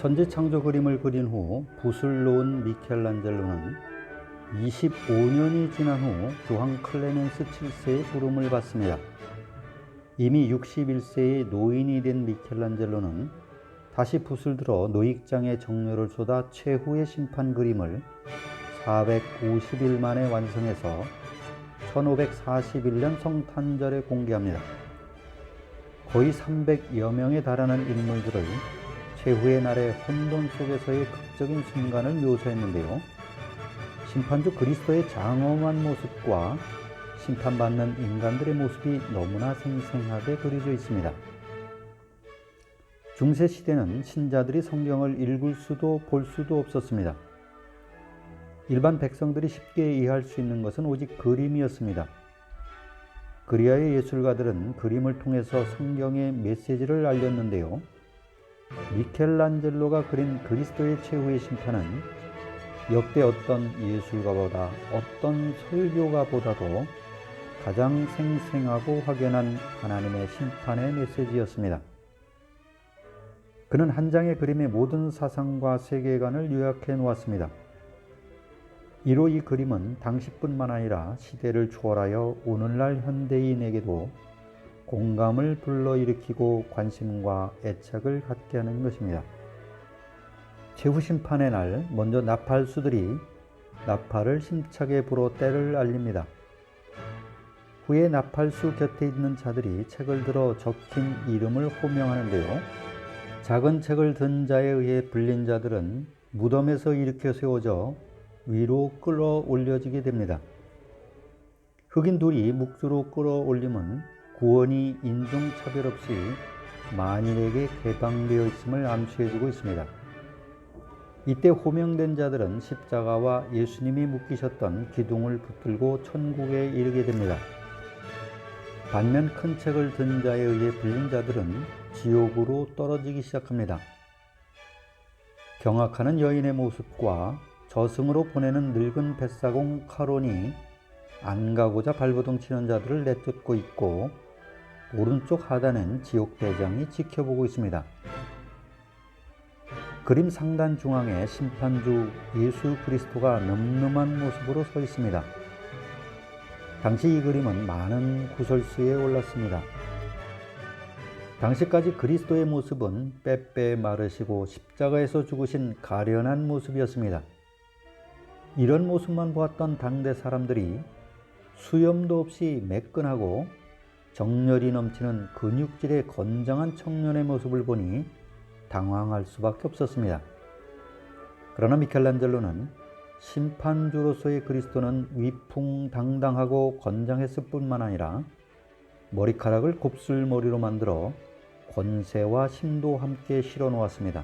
천지창조 그림을 그린 후 붓을 놓은 미켈란젤로는 25년이 지난 후 교황 클레멘스 7세의 부름을 받습니다. 이미 61세의 노인이 된 미켈란젤로는 다시 붓을 들어 노익장에 정열을 쏟아 최후의 심판 그림을 450일 만에 완성해서 1541년 성탄절에 공개합니다. 거의 300여 명에 달하는 인물들을 최후의 날의 혼돈 속에서의 극적인 순간을 묘사했는데요. 심판주 그리스도의 장엄한 모습과 심판받는 인간들의 모습이 너무나 생생하게 그려져 있습니다. 중세 시대는 신자들이 성경을 읽을 수도 볼 수도 없었습니다. 일반 백성들이 쉽게 이해할 수 있는 것은 오직 그림이었습니다. 그리아의 예술가들은 그림을 통해서 성경의 메시지를 알렸는데요. 미켈란젤로가 그린 그리스도의 최후의 심판은 역대 어떤 예술가보다 어떤 설교가보다도 가장 생생하고 확연한 하나님의 심판의 메시지였습니다. 그는 한 장의 그림의 모든 사상과 세계관을 요약해 놓았습니다. 이로 이 그림은 당시뿐만 아니라 시대를 초월하여 오늘날 현대인에게도 공감을 불러일으키고 관심과 애착을 갖게 하는 것입니다. 최후 심판의 날 먼저 나팔수들이 나팔을 힘차게 불어 때를 알립니다. 후에 나팔수 곁에 있는 자들이 책을 들어 적힌 이름을 호명하는데요. 작은 책을 든 자에 의해 불린 자들은 무덤에서 일으켜 세워져 위로 끌어올려지게 됩니다. 흑인 둘이 묵주로 끌어올림은 구원이 인종차별 없이 만인에게 개방되어 있음을 암시해주고 있습니다. 이때 호명된 자들은 십자가와 예수님이 묶이셨던 기둥을 붙들고 천국에 이르게 됩니다. 반면 큰 책을 든 자에 의해 불린 자들은 지옥으로 떨어지기 시작합니다. 경악하는 여인의 모습과 저승으로 보내는 늙은 뱃사공 카론이 안 가고자 발버둥 치는 자들을 내쫓고 있고 오른쪽 하단엔 지옥 대장이 지켜보고 있습니다. 그림 상단 중앙에 심판주 예수 그리스도가 늠름한 모습으로 서 있습니다. 당시 이 그림은 많은 구설수에 올랐습니다. 당시까지 그리스도의 모습은 빼빼 마르시고 십자가에서 죽으신 가련한 모습이었습니다. 이런 모습만 보았던 당대 사람들이 수염도 없이 매끈하고 정열이 넘치는 근육질의 건장한 청년의 모습을 보니 당황할 수밖에 없었습니다. 그러나 미켈란젤로는 심판주로서의 그리스도는 위풍당당하고 건장했을 뿐만 아니라 머리카락을 곱슬머리로 만들어 권세와 힘도 함께 실어 놓았습니다.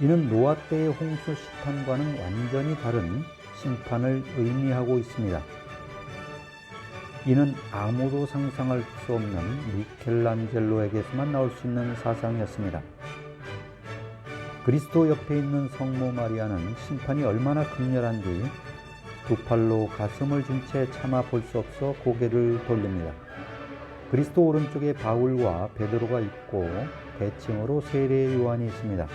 이는 노아 때의 홍수 심판과는 완전히 다른 심판을 의미하고 있습니다. 이는 아무도 상상할 수 없는 미켈란젤로에게서만 나올 수 있는 사상이었습니다. 그리스도 옆에 있는 성모 마리아는 심판이 얼마나 극렬한지 두 팔로 가슴을 준 채 참아 볼 수 없어 고개를 돌립니다. 그리스도 오른쪽에 바울과 베드로가 있고 대칭으로 세례 요한이 있습니다.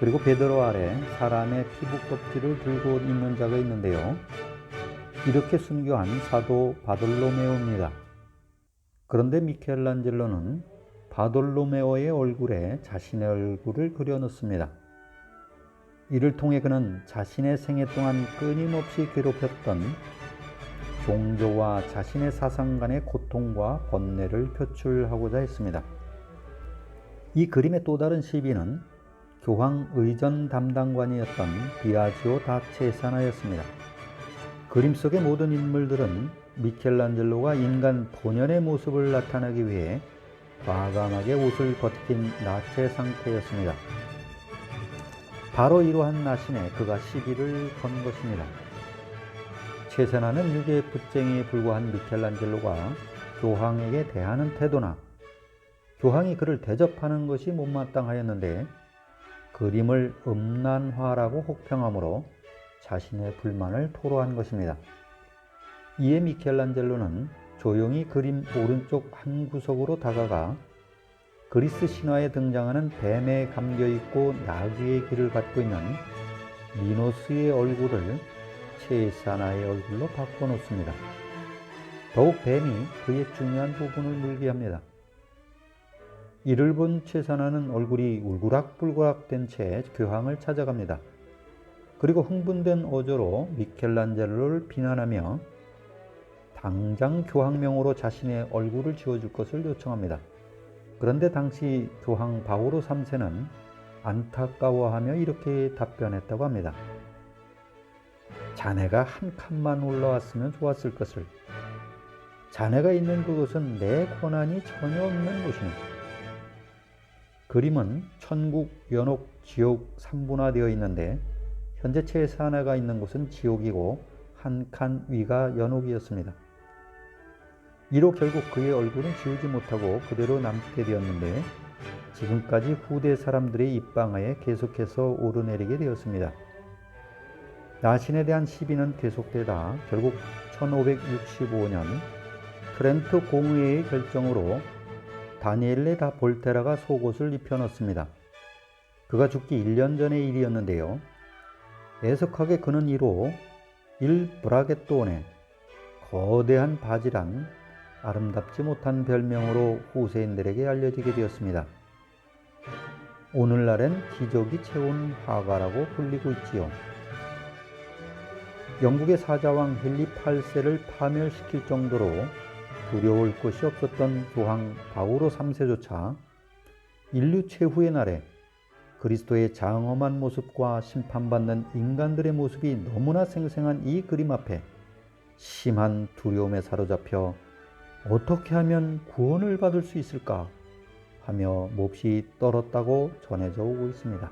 그리고 베드로 아래 사람의 피부 껍질을 들고 있는 자가 있는데요. 이렇게 순교한 사도 바돌로메오입니다. 그런데 미켈란젤로는 바돌로메오의 얼굴에 자신의 얼굴을 그려놓습니다. 이를 통해 그는 자신의 생애 동안 끊임없이 괴롭혔던 종교와 자신의 사상 간의 고통과 번뇌를 표출하고자 했습니다. 이 그림의 또 다른 시비는 교황 의전 담당관이었던 비아지오 다 체사나였습니다. 그림 속의 모든 인물들은 미켈란젤로가 인간 본연의 모습을 나타내기 위해 과감하게 옷을 벗긴 나체 상태였습니다. 바로 이러한 나신에 그가 시비를 건 것입니다. 체세나는 유괴 붓쟁이에 불과한 미켈란젤로가 교황에게 대하는 태도나 교황이 그를 대접하는 것이 못마땅하였는데 그림을 음란화라고 혹평하므로 자신의 불만을 토로한 것입니다. 이에 미켈란젤로는 조용히 그림 오른쪽 한 구석으로 다가가 그리스 신화에 등장하는 뱀에 감겨 있고 나귀의 길을 갖고 있는 미노스의 얼굴을 체사나의 얼굴로 바꿔 놓습니다. 더욱 뱀이 그의 중요한 부분을 물게 합니다. 이를 본 최사나는 얼굴이 울그락불그락 된채 교황을 찾아갑니다. 그리고 흥분된 어조로 미켈란젤로를 비난하며 당장 교황명으로 자신의 얼굴을 지어줄 것을 요청합니다. 그런데 당시 교황 바오로 3세는 안타까워하며 이렇게 답변했다고 합니다. 자네가 한 칸만 올라왔으면 좋았을 것을. 자네가 있는 그곳은 내 권한이 전혀 없는 곳이니. 그림은 천국, 연옥, 지옥 3분화되어 있는데 현재 최사나가 있는 곳은 지옥이고 한 칸 위가 연옥이었습니다. 이로 결국 그의 얼굴은 지우지 못하고 그대로 남게 되었는데 지금까지 후대 사람들의 입방하에 계속해서 오르내리게 되었습니다. 나신에 대한 시비는 계속되다 결국 1565년 트렌트 공의회의 결정으로 다니엘레 다 볼테라가 속옷을 입혀넣습니다. 그가 죽기 1년 전의 일이었는데요. 애석하게 그는 이로 일 브라게토네 거대한 바지란 아름답지 못한 별명으로 후세인들에게 알려지게 되었습니다. 오늘날엔 기적이 채운 화가라고 불리고 있지요. 영국의 사자왕 헨리 8세를 파멸시킬 정도로 두려울 것이 없었던 교황 바오로 3세조차 인류 최후의 날에 그리스도의 장엄한 모습과 심판받는 인간들의 모습이 너무나 생생한 이 그림 앞에 심한 두려움에 사로잡혀 어떻게 하면 구원을 받을 수 있을까 하며 몹시 떨었다고 전해져 오고 있습니다.